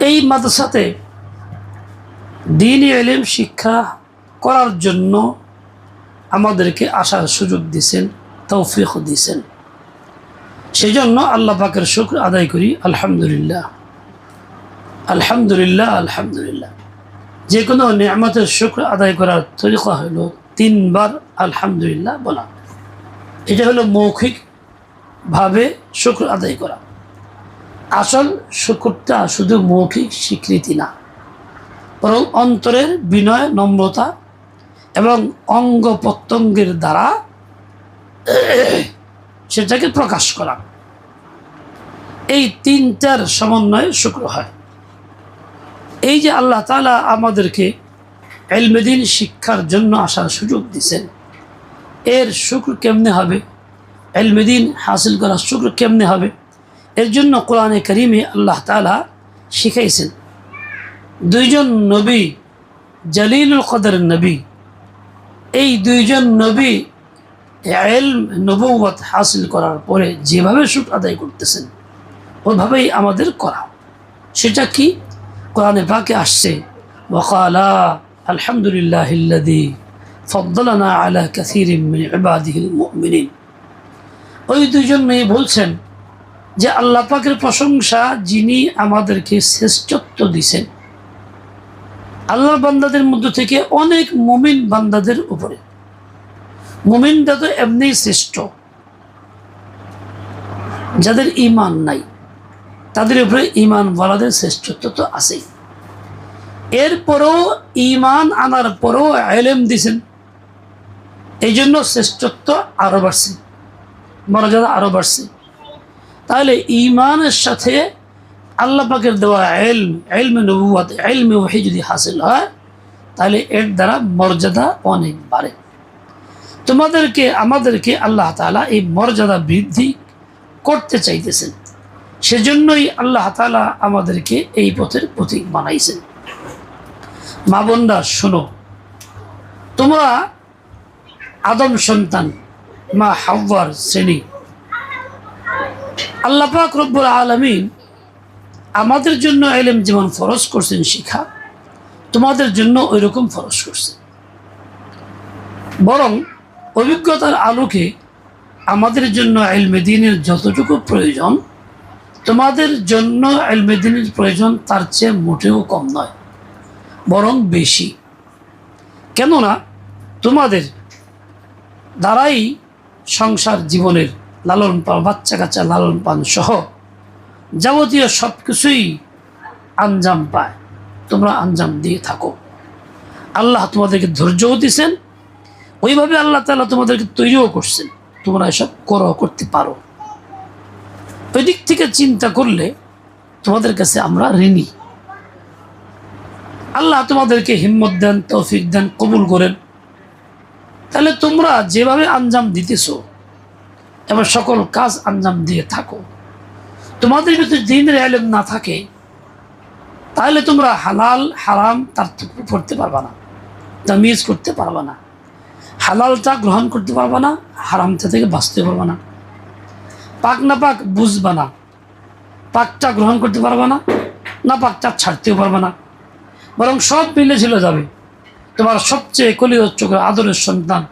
এই মাদ্রাসাতে দিনই এলিম শিক্ষা করার জন্য আমাদেরকে আসার সুযোগ দিয়েছেন তৌফিক দিয়েছেন সেই জন্য আল্লাহ পাকের শুক্র আদায় করি, আলহামদুলিল্লাহ। আলহামদুলিল্লাহ আলহামদুলিল্লাহ। যে কোনো নিয়ামতের শুক্র আদায় করার তরিকা হলো তিনবার আলহামদুলিল্লাহ বলা। এটা হলো মৌখিকভাবে শুক্র আদায় করা। আসল শুক্রটা শুধু মৌখিক স্বীকৃতি না, বরং অন্তরের বিনয়, নম্রতা এবং অঙ্গ প্রত্যঙ্গের দ্বারা সেটাকে প্রকাশ করা। এই তিনটার সমন্বয়ে শুক্র হয়। এই যে আল্লাহ তালা আমাদেরকে এলমেদিন শিক্ষার জন্য আসার সুযোগ দিছেন, এর শুক্র কেমনে হবে? এলমেদিন হাসিল করার শুক্র কেমনে হবে? এর জন্য কোরআনে করিমে আল্লাহ তালা শিখাইছেন, দুইজন নবী জালিলুল কদর নবী, এই দুইজন নবী এল নবুয়ত হাসিল করার পরে যেভাবে সুখ আদায় করতেছেন ওইভাবেই আমাদের করা। সেটা কি? কোরআনে পাকে আসছে ওকালা আলহামদুলিল্লাহ ফদ্দলানা আলা কাসির ওই দুজন মেয়ে বলছেন যে আল্লাহ পাকের প্রশংসা যিনি আমাদেরকে শ্রেষ্ঠত্ব দিছেন। আল্লাহ বান্দাদের মধ্য থেকে অনেক মুমিন বান্দাদের উপরে। মুমিনটা তো এমনি শ্রেষ্ঠ। যাদের ইমান নাই, তাদের উপরে ইমান বলাদের শ্রেষ্ঠত্ব তো আছেই। এরপরেও ইমান আনার পরেও এলেম দিছেন। এই জন্য শ্রেষ্ঠত্ব আরও বাড়ছে, মর্যাদা আরও বাড়ছে। তাহলে ইমানের সাথে আল্লাহ পাকের দেওয়া এলম এলমে নবুয়াত ওহি যদি হাসিল হয়, তাহলে এর দ্বারা মর্যাদা অনেক বাড়ে। তোমাদেরকে, আমাদেরকে আল্লাহ তালা এই মর্যাদা বৃদ্ধি করতে চাইতেছেন। সেজন্যই আল্লাহ তালা আমাদেরকে এই পথের প্রতীক বানাইছেন। মা বোনরা, শোনো, তোমরা আদম সন্তান, মা হাওয়ার শ্রেণি আল্লাহ পাক রব্বুল আলমিন আমাদের জন্য এলেম যেমন ফরজ করছেন, শিখা। তোমাদের জন্য ওই রকম ফরজ করছেন বরং অভিজ্ঞতার আলোকে আমাদের জন্য এলমেদিনের যতটুকু প্রয়োজন, তোমাদের জন্য এলমেদিনের প্রয়োজন তার চেয়ে মোটেও কম নয়, বরং বেশি। কেননা তোমাদের দ্বারাই সংসার জীবনের লালন পালন বাচ্চা কাচ্চা লালন পালন সহ যাবতীয় সব কিছুই আঞ্জাম পায়। তোমরা আঞ্জাম দিয়ে থাকো। আল্লাহ তোমাদেরকে ধৈর্যও দিছেন, ওইভাবে আল্লাহ তালা তোমাদেরকে তৈরিও করছেন। তোমরা এসব করো, করতে পারো। ওই দিক থেকে চিন্তা করলে তোমাদের কাছে আমরা ঋণী। আল্লাহ তোমাদেরকে হিম্মত দেন, তৌফিক দেন, কবুল করেন। তাহলে তোমরা যেভাবে আঞ্জাম দিতেছ এবার সকল কাজ আঞ্জাম দিয়ে থাকো। তোমাদের ভিতরে দিনের আলেম না থাকে, তাহলে তোমরা হালাল, হারাম তার পড়তে পারবা না তামিজ করতে পারবা না। হালালটা গ্রহণ করতে পারবা না, হারামটা থেকে বাঁচতে পারবা না। পাক না পাক বুঝবা না, পাকটা গ্রহণ করতে পারবা না না পাকটা ছাড়তেও পারবা না। বরং সব মিলে ছিল যাবে। তোমার সবচেয়ে কলি চোখের আদরের সন্তান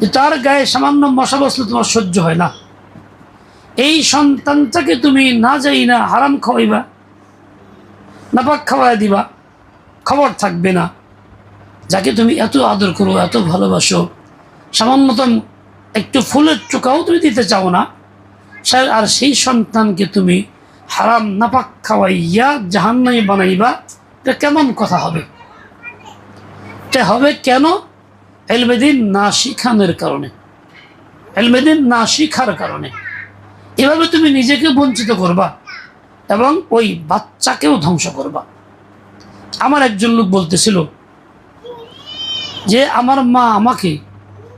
যে তার গায়ে সামান্য মশা বসলে তোমার সহ্য হয় না। এই সন্তানটাকে তুমি না যাই না হারাম খাওয়াইবা, নাপাক খাওয়াই দিবা, খবর থাকবে না। যাকে তুমি এত আদর করো, এত ভালোবাসো, সামান্যতম একটু ফুলের চোখাও তুমি দিতে চাও না আর সেই সন্তানকে তুমি হারাম, নাপাক খাওয়াইয়া জাহান্নাই বানাইবা, এটা কেমন কথা হবে? এটা হবে কেন? এলমেদিন না শিখানোর কারণে। এলমেদিন না শিখার কারণে। এভাবে তুমি নিজেকে বঞ্চিত করবা এবং ওই বাচ্চাকেও ধ্বংস করবা। আমার একজন লোক বলতেছিল যে, আমার মা আমাকে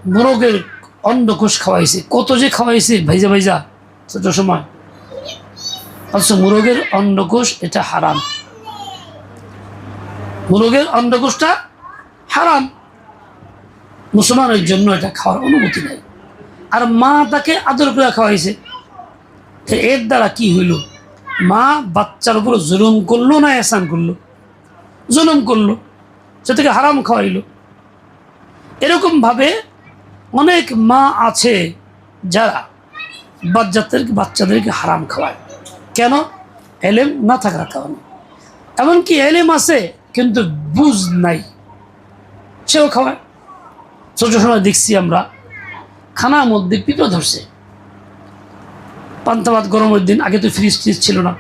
মোরগের অন্ডকোষ খাওয়াইছে। কত যে খাওয়াইছে, ভাইজা ভাইজা, ছোট সময়। অথচ মোরগের অন্ডকোষ, এটা হারাম। মোরগের অন্ডকোষটা হারাম। মুসলমানের জন্য এটা খাওয়ার অনুমতি নেই। আর মা তাকে আদর করে খাওয়াইছে। এর দ্বারা কি হইল? মা বাচ্চার উপর জুলুম করল না এসান করল? জুলুম করল, সে থেকে হারাম খাওয়াইলো। এরকমভাবে অনেক মা আছে যারা বাচ্চাদেরকে বাচ্চাদেরকে হারাম খাওয়ায়। কেন? এলেম না থাকার কারণে। এমনকি এলেম আছে, কিন্তু বুঝ নাই। সেও খাওয়ায়। ছোট সময় দেখছি আমরা। খানার মধ্যে পিঁপড়ে ধরছে। পান্তা ভাত গরমের দিন, আগে তো ফ্রিজ ট্রিজ ছিল না।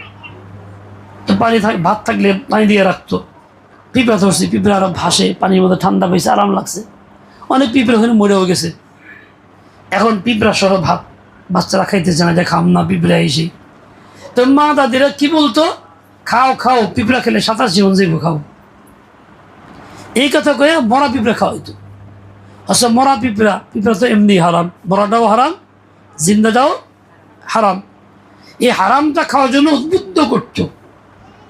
তো পানি থাক, ভাত থাকলে পানি দিয়ে রাখতো। পিঁপড়া ধরছে, পিঁপড়া আরও ভাসে, পানির মধ্যে ঠান্ডা পেয়েছে আরাম লাগছে। অনেক পিঁপড়া ওখানে মরেও গেছে। এখন পিঁপড়া সহ ভাত, বাচ্চারা খাইতেছে না যে খাম না পিঁপড়া এসে তো মা দাদিরা কি বলতো? খাও খাও, পিঁপড়া খেলে সাঁতার জীবন যাইব, খাও। এই কথা কয়ে মরা পিঁপড়া খাওয়াইতো। আচ্ছা মরা পিঁপড়া পিঁপড়া তো এমনি হারাম। মরাটাও হারাম, জিন্দাটাও হারাম। এই হারামটা খাওয়ার জন্য উদ্বুদ্ধ করতো।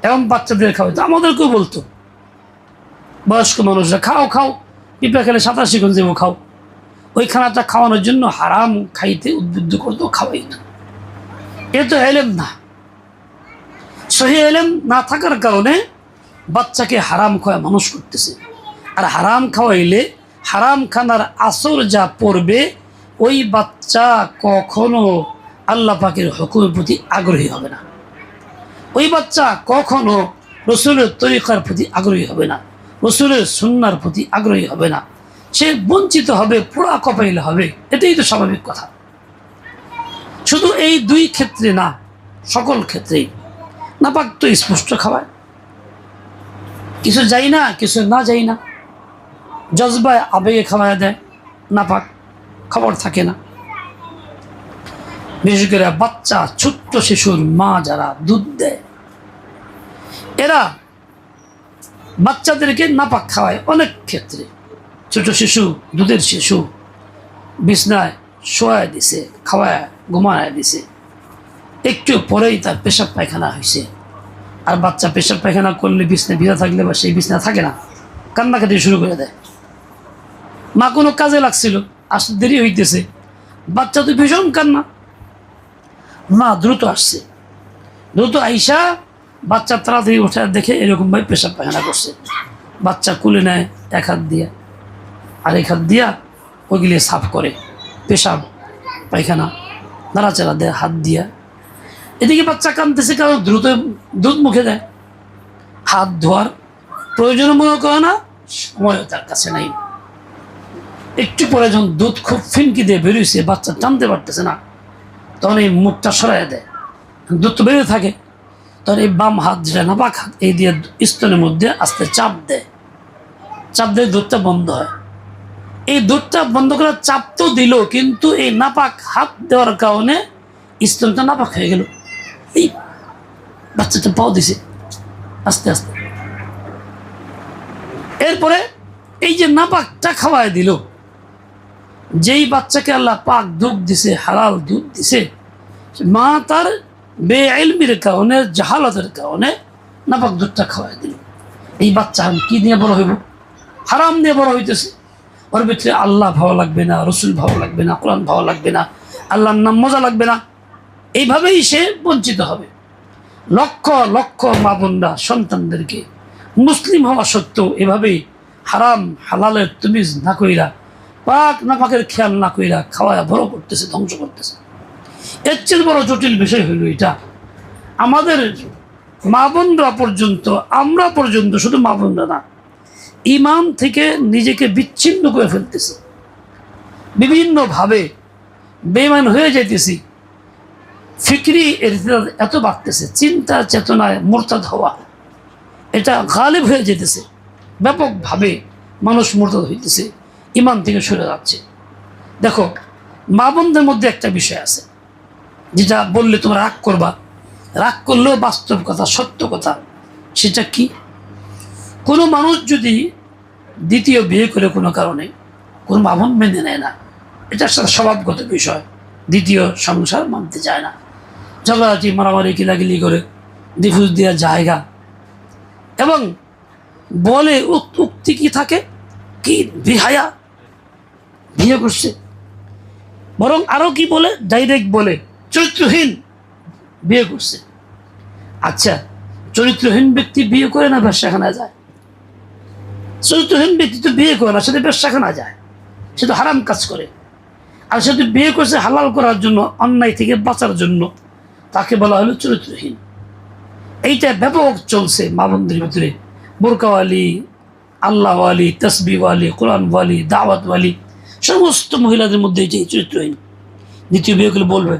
এবং বাচ্চাদের খাওয়াইতো আমাদেরকেও বলতো। বয়স্ক মানুষরা, খাও খাও, পিঁপড়া খেলে সাঁতার শিখুন যাব খাও। ওই খানাটা খাওয়ানোর জন্য হারাম খাইতে উদ্বুদ্ধ করতো, খাওয়াইতো। এ তো এলেম না। সহি এলেম না থাকার কারণে বাচ্চাকে হারাম খাওয়া মানুষ করতেছে। আর হারাম খাওয়াইলে হারাম খানার আসর যা পড়বে, ওই বাচ্চা কখনো আল্লাহ পাকের হুকুমের প্রতি আগ্রহী হবে না। ওই বাচ্চা কখনো রসুলের তরিকার প্রতি আগ্রহী হবে না, রসুলের সুন্নার প্রতি আগ্রহী হবে না। সে বঞ্চিত হবে, পোড়া কপাইল হবে, এটাই তো স্বাভাবিক কথা। শুধু এই দুই ক্ষেত্রে না, সকল ক্ষেত্রেই। না নাপাক তো স্পষ্ট খাওয়ায় কিছু যাই না, কিছু না যাই না। জজবায় আবেগে খাওয়ায় দেয়, নাপাক খবর থাকে না। বিশেষ করে বাচ্চা, ছোট্ট শিশুর মা যারা দুধ দেয়, এরা বাচ্চাদেরকে নাপাক খাওয়ায় অনেক ক্ষেত্রে। ছোট শিশু, দুধের শিশু বিছনায় শোয়ায় দিছে, খাওয়ায়, ঘুমায় দিছে। একটু পরেই তার পেশাব পায়খানা হয়েছে আর বাচ্চা পেশাব পায়খানা করলে বিছনা ভিজা থাকলে বা সেই বিছনা থাকে না, কান্নাকাটি শুরু করে দেয়। মা কোনো কাজে লাগছিল আসতে দেরি হইতেছে। বাচ্চা তো ভীষণ কান্না। মা দ্রুত আসছে। দ্রুত আইসা বাচ্চা তাড়াতাড়ি ওঠা দেখে এরকমভাবে পেশাব পায়খানা করছে। বাচ্চা কুলে নেয় এক হাত দিয়া। আর এক হাত দিয়া ওইগুলি সাফ করে। পেশাব, পায়খানা, নাড়াচাড়া দেয় হাত দিয়া। এদিকে বাচ্চা কাঁদতেছে কারণ দ্রুত দুধ মুখে দেয়। হাত ধোয়ার প্রয়োজন মনে করে না, সময়ও তার কাছে নাই। একটু পরে যখন দুধ খুব ফিনকি দিয়ে বেরিয়েছে বাচ্চা টানতে পারতেছে না, তখন এই মুখটা সরাই দেয়। দুধ তো বেরিয়ে থাকে। তখন এই বাম হাত যেটা, নাপাক হাত, এই দিয়ে স্তনের মধ্যে আস্তে চাপ দেয়। চাপ দিয়ে দুধটা বন্ধ হয়। এই দুধটা বন্ধ করার চাপ তো দিল, কিন্তু এই নাপাক হাত দেওয়ার কারণে স্তনটা নাপাক হয়ে গেল। এই বাচ্চাটা পাও দিছে, আস্তে আস্তে। এরপরে এই যে নাপাকটা খাওয়ায় দিল যেই বাচ্চাকে আল্লাহ পাক দুধ দিছে, হালাল দুধ দিছে, মা তার বেআলমির কারণে, জাহালতের কারণে নাপাক দুধটা খাওয়াই দিল। এই বাচ্চা কি নিয়ে বড় হইব? হারাম নিয়ে বড় হইতেছে। ওর ভিতরে আল্লাহ ভালো লাগবে না, রসুল ভালো লাগবে না, কোরআন ভালো লাগবে না, আল্লাহর নাম মজা লাগবে না। এইভাবেই সে বঞ্চিত হবে। লক্ষ লক্ষ মা বোনরা, সন্তানদেরকে মুসলিম হওয়া সত্ত্বেও এভাবেই হারাম, হালালের তুমিজ না কইরা পাক না পাকের খেয়াল না কইরা খাওয়ায় বড় করতেছে, ধ্বংস করতেছে। এর চেয়ে বড় জটিল বিষয় হইল এটা। আমাদের মা বোনরা পর্যন্ত, আমরা পর্যন্ত শুধু মা বোনরা না ইমান থেকে নিজেকে বিচ্ছিন্ন করে ফেলতেছি। বিভিন্নভাবে বেমান হয়ে যাইতেছি। ফিকরি এত বাড়তেছে, চিন্তা, চেতনায় মোরতাদ হওয়া। এটা গালিব হয়ে যেতেছে ব্যাপকভাবে মানুষ মোরতাদ হইতেছে। ইমান থেকে সরে যাচ্ছে। দেখো, মা বোনদের মধ্যে একটা বিষয় আছে, যেটা বললে তোমরা রাগ করবা। রাগ করলেও বাস্তব কথা, সত্য কথা, সেটা কি? কোনো মানুষ যদি দ্বিতীয় বিয়ে করে কোনো কারণে, কোনো বামন মেনে নেয় না, এটা স্বভাবগত বিষয়। দ্বিতীয় সংসার মানতে চায় না। ঝগড়াঝাটি, মারামারি কিলাকিলি করে ডিফুজ দেওয়ার জায়গা। এবং বলে উক- উক্তি কি থাকে? কি? বিহায়া। বিয়ে করছে বরং আরও কি বলে? ডাইরেক্ট বলে, চরিত্রহীন বিয়ে করছে। আচ্ছা চরিত্রহীন ব্যক্তি বিয়ে করে না ব্যবসাখানা যায়? চরিত্রহীন ব্যক্তি তো বিয়ে করে না, সে তো ব্যবসাখানা যায়। সে তো হারাম কাজ করে। আর সে তো বিয়ে করছে হালাল করার জন্য, অন্যায় থেকে বাঁচার জন্য। তাকে বলা হলো চরিত্রহীন। এইটা ব্যাপক চলছে মা বোনদের ভিতরে। বোরকাওয়ালি, আল্লাহওয়ালি তসবিওয়ালি কোরআনওয়ালি, দাওয়াতওয়ালি। সমস্ত মহিলাদের মধ্যে যে চরিত্রহীন, দ্বিতীয় বিয়ে করলে বলবে,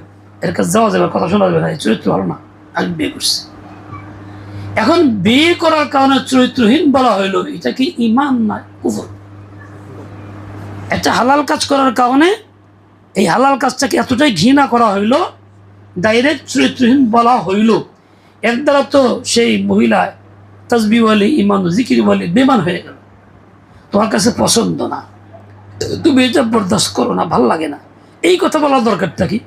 এর কাছে যাওয়া যাবে কথা শোনা যাবে না, এই চরিত্র ভালো না। আমি বিয়ে করছি। এখন বিয়ে করার কারণে চরিত্রহীন বলা হইল, এটা কি ইমান না কুফর? একটা হালাল কাজ করার কারণে এই হালাল কাজটাকে এতটাই ঘৃণা করা হইল, ডাইরেক্ট চরিত্রহীন বলা হইল। এর দ্বারা তো সেই মহিলা তসবিওয়ালি ইমান জিকিরওয়ালি বেমান হয়ে গেল। তোমার কাছে পছন্দ না। তুমি এটা বরদাস্ত করো না, ভালো লাগে না। এই কথা বলার দরকারটা কি?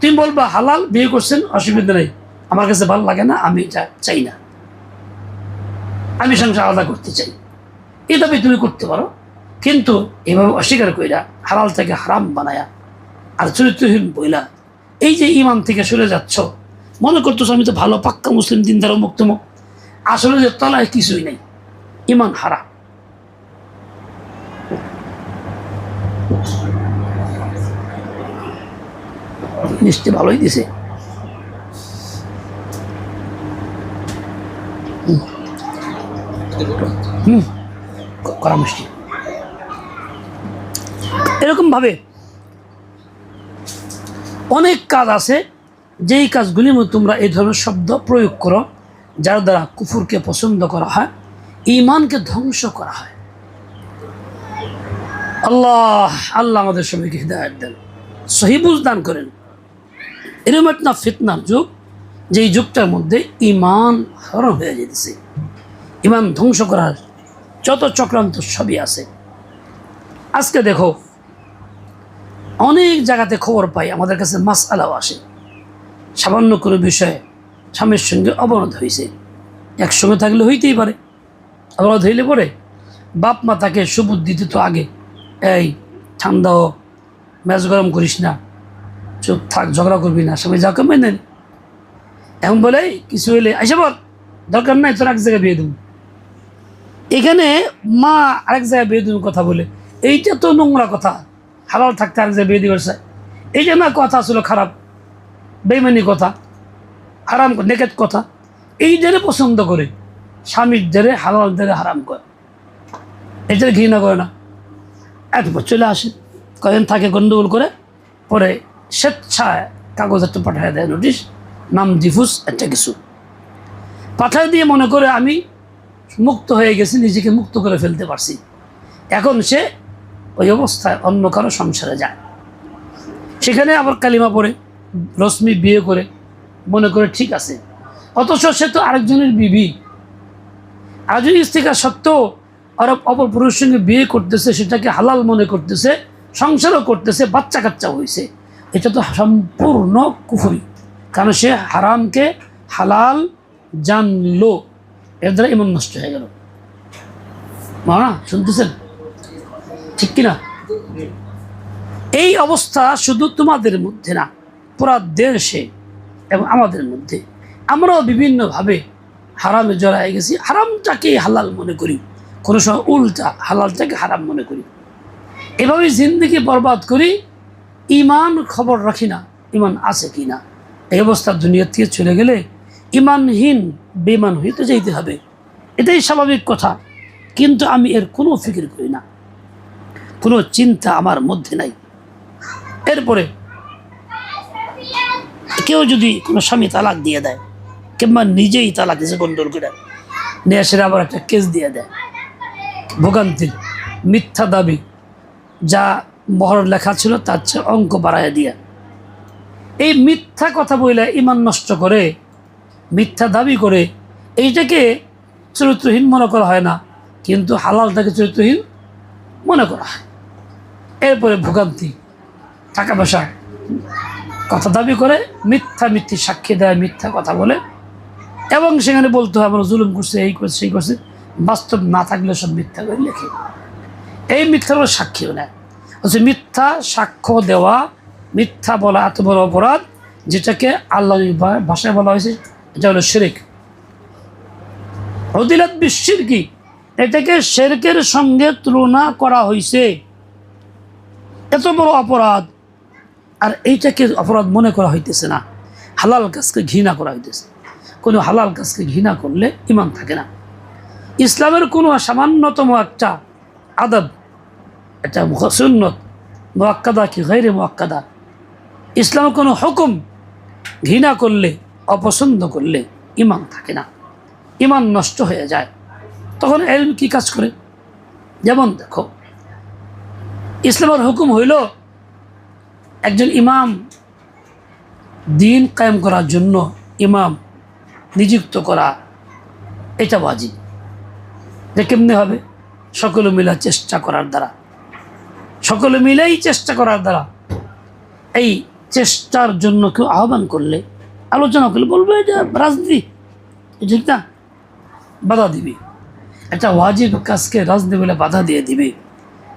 তুমি বলবা, হালাল, বিয়ে করছেন, অসুবিধা নেই। আমার কাছে ভালো লাগে না, আমি এটা চাই না। আমি সংসার আলাদা করতে চাই। দাবি তুমি করতে পারো। কিন্তু এভাবে অস্বীকার কইরা হালাল থেকে হারাম বানায়া আর চরিত্রহীন বইলা, এই যে ইমান থেকে সরে যাচ্ছ, মনে করতেছ আমি তো ভালো, পাক্কা মুসলিম দিন দ্বারা মুক্তম আসলে যে তলায় কিছুই নেই। ইমান হারা মিষ্টি ভালোই দিছে হুম। কড়া মিষ্টি এরকম ভাবে অনেক কাজ আছে, যেই কাজগুলির মধ্যে তোমরা এই ধরনের শব্দ প্রয়োগ করো, যার দ্বারা কুফুরকে পছন্দ করা হয় ইমানকে ধ্বংস করা হয় আল্লাহ আল্লাহ আমাদের সবাইকে হৃদায়ত দেন। সহিবুজ দান করেন। এরকম একটা ফিতনার যুগ, যেই যুগটার মধ্যে ইমান হরণ হয়ে যেতেছে। ইমান ধ্বংস করার যত চক্রান্ত সবই আছে। আজকে দেখো, অনেক জায়গাতে খবর পাই, আমাদের কাছে মাস আলাও আসে। সামান্য কোনো বিষয়ে স্বামীর সঙ্গে অবরোধ হয়েছে একসঙ্গে থাকলে হইতেই পারে, অবরোধ হইলে পরে বাপ মা তাকে সুবুদ্ধি দিত আগে। এই, ঠান্ডা হ ম্যাচ গরম করিস না। চুপ থাক, ঝগড়া করবি না, সবাই যা কমে নেন এখন বলে কিছু হইলে, আইসা বল দরকার নাই, তোর এক জায়গায় বিয়ে দেবো। এখানে মা আরেক জায়গায় বিয়ে দেবো কথা বলে। এইটা তো নোংরা কথা, হালাল থাকতে আরেক জায়গায় বিয়ে দিয়ে করছে এইটা না কথা ছিল খারাপ বেমানি কথা, হারাম, নেকেট কথা। এই যারে পছন্দ করে, স্বামীর যারে হালাল যারে হারাম করে। এটার ঘৃণা করে না। একবার চলে আসে। কয়েকদিন থাকে গন্ডগোল করে, পরে স্বেচ্ছায় কাগজ একটা পাঠিয়ে দেয় নোটিশ নাম ডিফুস একটা কিছু। পাঠিয়ে দিয়ে মনে করে আমি মুক্ত হয়ে গেছি, নিজেকে মুক্ত করে ফেলতে পারছি। এখন সে ওই অবস্থায় অন্য কারও সংসারে যায়। সেখানে আবার কালিমা পড়ে, রশ্মি বিয়ে করে, মনে করে ঠিক আছে। অথচ সে তো আরেকজনের বিবি। আরেকজন স্ত্রীকা সত্ত্বেও আর অপর পুরুষের সঙ্গে বিয়ে করতেছে, সেটাকে হালাল মনে করতেছে, সংসারও করতেছে, বাচ্চা কাচ্চা হয়েছে এটা তো সম্পূর্ণ কুফরি। কারণ সে হারামকে হালাল জানলো। এর দ্বারা ইমন নষ্ট হয়ে গেল। না শুনতেছেন? ঠিক কিনা? এই অবস্থা শুধু তোমাদের মধ্যে না, পুরা দেশে এবং আমাদের মধ্যে। আমরাও বিভিন্নভাবে হারামে জড়াই গেছি। হারামটাকে হালাল মনে করি। কোনো সময় উল্টা হালালটাকে হারাম মনে করি। এভাবে জিন্দগি বরবাদ করি ইমান খবর রাখি না ইমান আছে কি না? এই অবস্থা দুনিয়ার থেকে চলে গেলে ইমানহীন বেমান হইতে যাইতে হবে। এটাই স্বাভাবিক কথা, কিন্তু আমি এর কোনো ফিকির করি না। কোনো চিন্তা আমার মধ্যে নাই। এরপরে কেউ যদি কোনো স্বামী তালাক দিয়ে দেয়, কিংবা নিজেই তালাক দিয়েছে গন্ডল করে, নিয়ে এসে আবার একটা কেস দিয়ে দেয় ভোগান্তির মিথ্যা দাবি, যা মহর লেখা ছিল তার চেয়ে অঙ্ক বাড়াইয়া দিয়া। এই মিথ্যা কথা বলে ইমান নষ্ট করে, মিথ্যা দাবি করে, এইটাকে চরিত্রহীন মনে করা হয় না, কিন্তু হালালটাকে চরিত্রহীন মনে করা হয়। এরপরে ভোগান্তি, টাকা পয়সা, কথা দাবি করে, মিথ্যা মিথ্যি সাক্ষী দেয়, মিথ্যা কথা বলে, এবং সেখানে বলতে হয়, আমরা জুলুম করছে, এই করছে, সেই করছে। বাস্তব না থাকলে সব মিথ্যা করে লেখে। এই মিথ্যাগুলো সাক্ষীও নেয় হচ্ছে মিথ্যা সাক্ষ্য দেওয়া, মিথ্যা বলা এত বড় অপরাধ যেটাকে আল্লাহ ভাষায় বলা হয়েছে, এটা হলো শেরেক। হদিলাত বিশ্বের কি এটাকে শেরকের সঙ্গে তুলনা করা হয়েছে এত বড় অপরাধ। আর এইটাকে অপরাধ মনে করা হইতেছে না। হালাল কাজকে ঘৃণা করা হইতেছে। কোনো হালাল কাজকে ঘৃণা করলে ইমান থাকে না। ইসলামের কোনো সামান্যতম একটা আদব এটা সুন্নত, মোয়াক্কাদা কি গৈরে মোয়াক্কাদা? ইসলামের কোনো হুকুম ঘৃণা করলে, অপছন্দ করলে ইমান থাকে না। ইমান নষ্ট হয়ে যায়। তখন এলম কি কাজ করে? যেমন দেখো, ইসলামের হুকুম হইল একজন ইমাম দিন কায়েম করার জন্য ইমাম নিযুক্ত করা। এটা বাজি যে কেমনে হবে? সকলে মিলে চেষ্টা করার দ্বারা। সকলে মিলেই চেষ্টা করার দ্বারা। এই চেষ্টার জন্য কেউ আহ্বান করলে, আলোচনা করলে বলবে যে, রাজনীতি ঠিক না? বাধা দিবে। একটা ওয়াজিব কাজকে রাজনীতি বলে বাধা দিয়ে দিবে।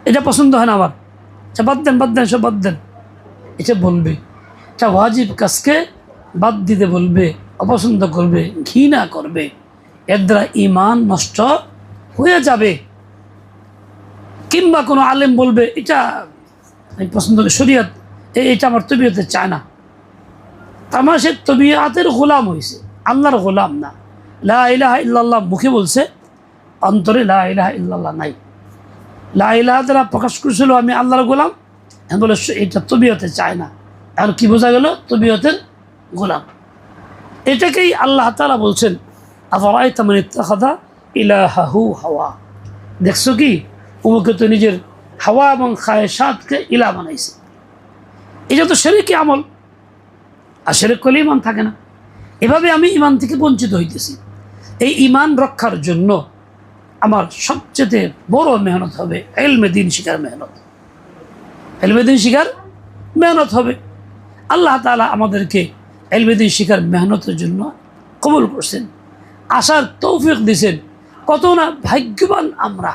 এটা পছন্দ হয় না আমার। আচ্ছা বাদ দেন বাদ দেন, সব বাদ দেন। এটা বলবে, একটা ওয়াজিব কাজকে বাদ দিতে বলবে, অপছন্দ করবে, ঘৃণা করবে। এর দ্বারা ইমান নষ্ট হয়ে যাবে। কিংবা কোনো আলেম বলবে, এটা আমি পছন্দ করি, শরীয়ত এটা আমার তবিয়তে চায় না। তার মানে সে তবিয়াতের গোলাম হয়েছে আল্লাহর গোলাম না। লা ইলাহা ইল্লাল্লাহ মুখে বলছে, অন্তরে লা ইলাহা ইল্লাল্লাহ নাই। লা ইলাহা দ্বারা প্রকাশ করেছিল, আমি আল্লাহর গোলাম। এখন বলে, এটা তবিয়তে চায় না। আর কি বোঝা গেল? তবিয়তের গোলাম। এটাকেই আল্লাহ তালা বলছেন আফরাই তামান ইত্তাখাদা ইলাহাহু হাওয়া। দেখছ কি? উমুকে তো নিজের হাওয়া এবং খায়সাতকে ইলা বানাইছে। এটা তো শরীরকে আমল। আর শরীর করলে ইমান থাকে না। এভাবে আমি ইমান থেকে বঞ্চিত হইতেছি। এই ইমান রক্ষার জন্য আমার সবচেয়ে বড় মেহনত হবে এলমে দিন শিকার মেহনত। এলমে দিন শিকার মেহনত হবে। আল্লাহ তালা আমাদেরকে এলমে দিন শিকার মেহনতের জন্য কবুল করছেন। আসার তৌফিক দিয়েছেন কত না ভাগ্যবান আমরা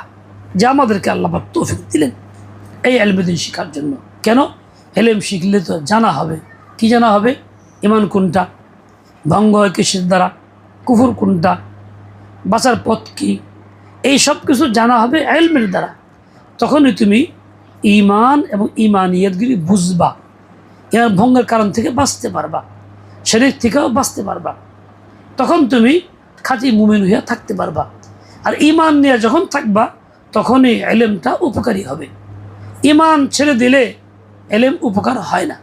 যে আমাদেরকে আল্লাহ পাক তৌফিক দিলেন। এই এলমেদিন শেখার জন্য। কেন? এলেম শিখলে তো জানা হবে। কি জানা হবে? ইমান কোনটা? ভঙ্গ হয় কিসের দ্বারা? কুফুর কোনটা? বাঁচার পথ কি? এই সব কিছু জানা হবে এলমের দ্বারা। তখনই তুমি ইমান এবং ইমানিয়তগুলি বুঝবা। এর ভঙ্গের কারণ থেকে বাঁচতে পারবা। শরীর থেকেও বাঁচতে পারবা। তখন তুমি খাঁটি মুমিন হইয়া থাকতে পারবা। আর ইমান নিয়ে যখন থাকবা, তখনই এলেমটা উপকারী হবে। ইমান ছেড়ে দিলে এলেম উপকার হয় না।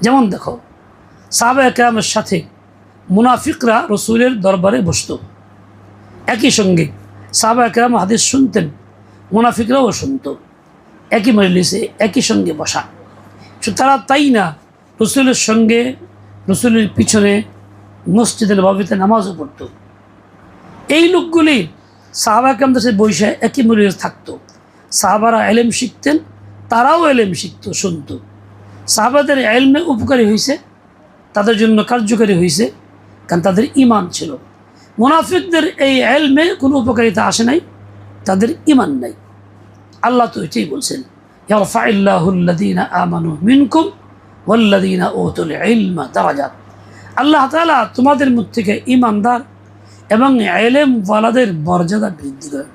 যেমন দেখো, সাহাবা একরামের সাথে মুনাফিকরা রসুলের দরবারে বসত। একই সঙ্গে সাহাবা একরাম হাদিস শুনতেন, মুনাফিকরাও শুনত। একই মজলিসে একই সঙ্গে বসা। তারা তাই না, রসুলের সঙ্গে, রসুলের পিছনে মসজিদের বাবিতে নামাজও পড়তো। এই লোকগুলি সাহাবা কেমন সে বৈশাখ একই মূল্যে থাকতো। সাহাবারা এলেম শিখতেন, তারাও এলেম শিখতো, শুনতো। সাহাবাদের এলমে উপকারী হয়েছে তাদের জন্য কার্যকারী হয়েছে কারণ তাদের ইমান ছিল। মুনাফিকদের এই এলমে কোনো উপকারিতা আসে নাই, তাদের ইমান নাই। আল্লাহ তো এটাই বলছেন মিনকুম আল্লাহ তাআলা তোমাদের মধ্যে থেকে ইমানদার এবং এলেম ওয়ালাদের মর্যাদা বৃদ্ধি করে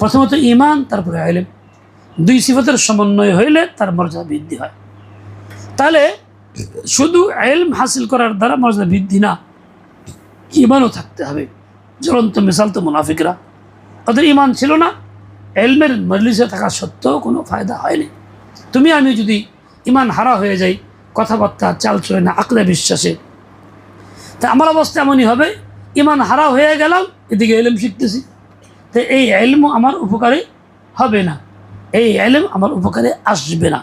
প্রথমত ইমান তারপরে এলেম। দুই সিফতের সমন্বয় হইলে তার মর্যাদা বৃদ্ধি হয়। তাহলে শুধু এলম হাসিল করার দ্বারা মর্যাদা বৃদ্ধি না ইমানও থাকতে হবে। জ্বলন্ত মিসাল তো মুনাফিকরা। ওদের ইমান ছিল না, এলমের মজলিসে থাকা সত্ত্বেও কোনো ফায়দা হয়নি। তুমি আমি যদি ইমান হারা হয়ে যাই, কথাবার্তা চাল চলে না আকলে বিশ্বাসে, তা আমার অবস্থা এমনই হবে ইমান হারা হয়ে গেলাম, এদিকে এলেম শিখতেছি। তো এই এলমও আমার উপকারে হবে না। এই এলেম আমার উপকারে আসবে না।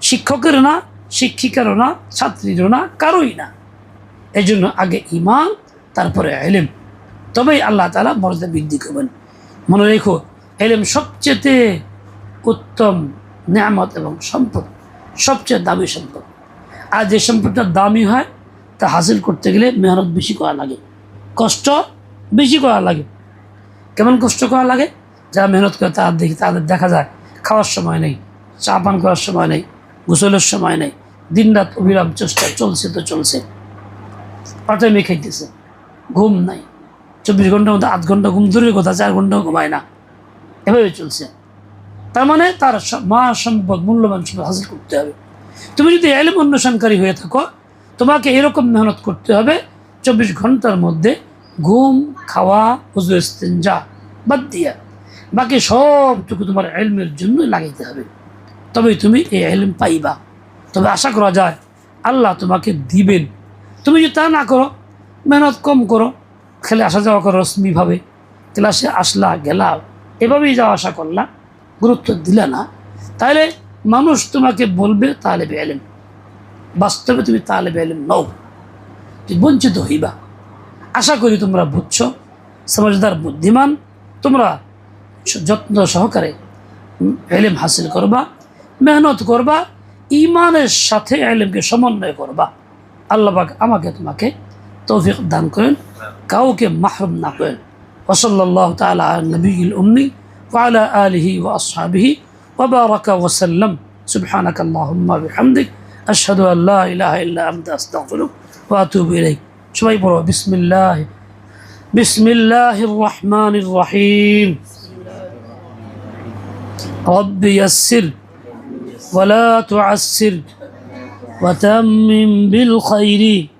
শিক্ষকের না, শিক্ষিকারও না, ছাত্রীরও না, কারোই না। এই জন্য আগে ইমান, তারপরে এলেম। তবেই আল্লাহ তালা মর্যাদা বৃদ্ধি করবেন। মনে রেখো, এলেম সবচেয়ে উত্তম নিয়ামত এবং সম্পদ, সবচেয়ে দামি সম্পদ। আর যে সম্পদটা দামি হয়, তা হাসিল করতে গেলে মেহনত বেশি করা লাগে। কষ্ট বেশি করা লাগে। কেমন কষ্ট করা লাগে? যারা মেহনত করে তাদের দেখি, তাদের দেখা যায়, খাওয়ার সময় নেই, চা পান করার সময় নেই, গোসলের সময় নেই, দিনরাত অবিরাম চেষ্টা চলছে তো চলছে। পাটামি খাইতেছে, ঘুম নাই। চব্বিশ ঘণ্টার মধ্যে আধ ঘণ্টা ঘুম দূরের কথা চার ঘন্টাও ঘুমায় না। এভাবে চলছে। তার মানে তার মা সম্পদ মূল্যবান সম্পদ হাসিল করতে হবে। তুমি যদি এলম অন্বেষণকারী হয়ে থাকো, তোমাকে এরকম মেহনত করতে হবে চব্বিশ ঘণ্টার মধ্যে ঘুম, খাওয়া, হুজুর ইস্তেঞ্জা বাদ দিয়া বাকি সবটুকু তোমার এলমের জন্য লাগাইতে হবে। তবেই তুমি এই এলম পাইবা। তবে আশা করা যায় আল্লাহ তোমাকে দিবেন। তুমি যদি তা না করো, মেহনত কম করো, খেলে আসা যাওয়া করো রশ্মিভাবে, ক্লাসে আসলা, গেলা, এভাবেই যাওয়া আসা করলা, গুরুত্ব দিলে না, তাহলে মানুষ তোমাকে বলবে তাহলে এলেম। বাস্তবে তুমি তাহলে এলেম নও। বঞ্চিত হইবা আশা করি তোমরা বুঝছো সমাজদার বুদ্ধিমান তোমরা স- যত্ন সহকারে উম, এলেম হাসিল করবা মেহনত করবা ইমানের সাথে এলেমকে সমন্বয় করবা আল্লাহ পাক আমাকে তোমাকে তৌফিক দান করেন কাউকে মাহরুম না করেন ওসল্লাহ তালা নবী উম্মি وعلى آله وأصحابه وبارك وسلم سبحانك اللهم وبحمدك أشهد أن لا إله إلا أنت أستغفرك وأتوب إليك. شوي برو بسم الله بسم الله الرحمن الرحيم. رب يسر ولا تعسر وتمم بالخير.